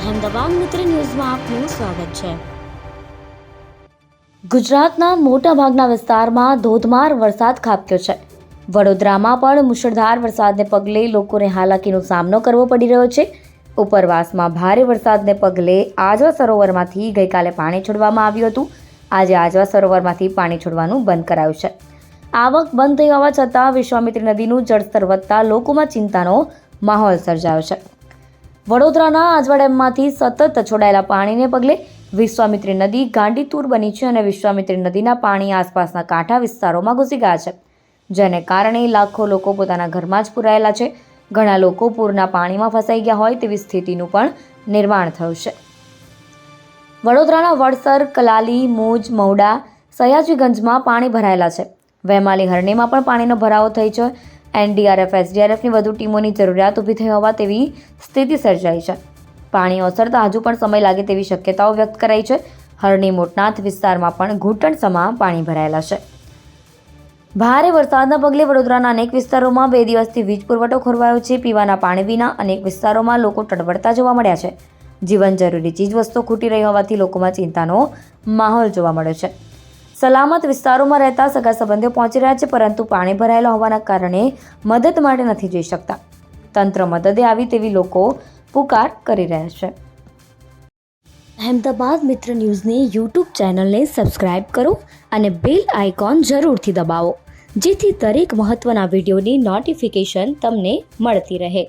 અહેમદાબાદ મિત્ર ન્યૂઝમાં આપનું સ્વાગત છે. ગુજરાતના મોટાભાગના વિસ્તારમાં ધોધમાર વરસાદ ખાબક્યો છે. વડોદરામાં પણ મુશળધાર વરસાદને પગલે લોકોને હાલાકીનો સામનો કરવો પડી રહ્યો છે. ઉપરવાસમાં ભારે વરસાદને પગલે આજવા સરોવરમાંથી ગઈકાલે પાણી છોડવામાં આવ્યું હતું. આજે આજવા સરોવરમાંથી પાણી છોડવાનું બંધ કરાયું છે. આવક બંધ થઈ હોવા છતાં વિશ્વામિત્રી નદીનું જળસ્તર વધતા લોકોમાં ચિંતાનો માહોલ સર્જાયો છે. વડોદરાના આજવા ડેમમાંથી સતત છોડાયેલા પાણીને પગલે વિશ્વામિત્રી નદી ગાંડીતુર બની છે અને વિશ્વામિત્રી નદીના પાણી આસપાસના કાંઠા વિસ્તારોમાં ઘૂસી ગયા છે. જેને કારણે લાખો લોકો પોતાના ઘરમાં જ પુરાયેલા છે. ઘણા લોકો પૂરના પાણીમાં ફસાઈ ગયા હોય તેવી સ્થિતિનું પણ નિર્માણ થયું છે. વડોદરાના વડસર, કલાલી, મૂજ, મહુડા, સયાજીગંજમાં પાણી ભરાયેલા છે. વેમાલી હરણીમાં પણ પાણીનો ભરાવો થઈ છે. એનડીઆરએફ એસડીઆરએફની વધુ ટીમોની જરૂરિયાત ઊભી થઈ હોવા તેવી સ્થિતિ સર્જાઈ છે. પાણી ઓસરતા હજુ પણ સમય લાગે તેવી શક્યતાઓ વ્યક્ત કરાઈ છે. હરણી મોટનાથ વિસ્તારમાં પણ ઘૂંટણ સમા પાણી ભરાયેલા છે. ભારે વરસાદના પગલે વડોદરાના અનેક વિસ્તારોમાં બે દિવસથી વીજ પુરવઠો ખોરવાયો છે. પીવાના પાણી વિના અનેક વિસ્તારોમાં લોકો તડબડતા જોવા મળ્યા છે. જીવન જરૂરી ચીજવસ્તુઓ ખૂટી રહી હોવાથી લોકોમાં ચિંતાનો માહોલ જોવા મળ્યો છે. સલામત વિસ્તારોમાં રહેતા સગા સંબંધીઓ પહોંચી રહ્યા છે, પરંતુ પાણી ભરાયેલા હોવાના કારણે મદદ માટે નથી જઈ શકતા. તંત્ર મદદે આવી તેવી લોકો પુકાર કરી રહ્યા છે. અહેમદાબાદ મિત્ર ન્યૂઝની યુટ્યુબ ચેનલને સબસ્ક્રાઇબ કરો અને બેલ આઇકોન જરૂરથી દબાવો, જેથી દરેક મહત્ત્વના વિડીયોની નોટિફિકેશન તમને મળતી રહે.